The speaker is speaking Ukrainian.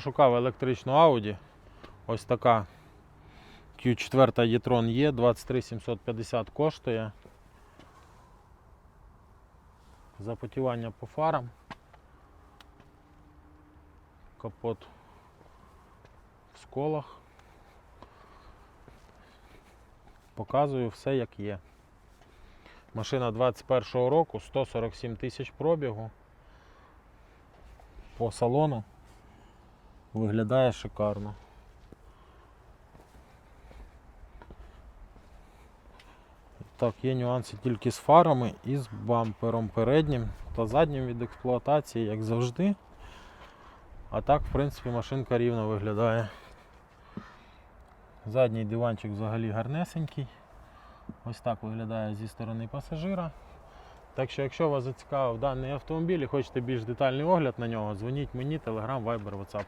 Шукав електричну Audi. Ось така Q4 e-tron є, 23750 коштує. Запотівання по фарам. Капот в сколах. Показую все як є. Машина 21-го року, 147 тисяч пробігу. По салону виглядає шикарно. Так, є нюанси тільки з фарами і з бампером переднім та заднім від експлуатації, як завжди. А так, в принципі, машинка рівно виглядає. Задній диванчик взагалі гарнесенький. Ось так виглядає зі сторони пасажира. Так що, якщо вас зацікавив даний автомобіль і хочете більш детальний огляд на нього, дзвоніть мені, Telegram, Viber, WhatsApp.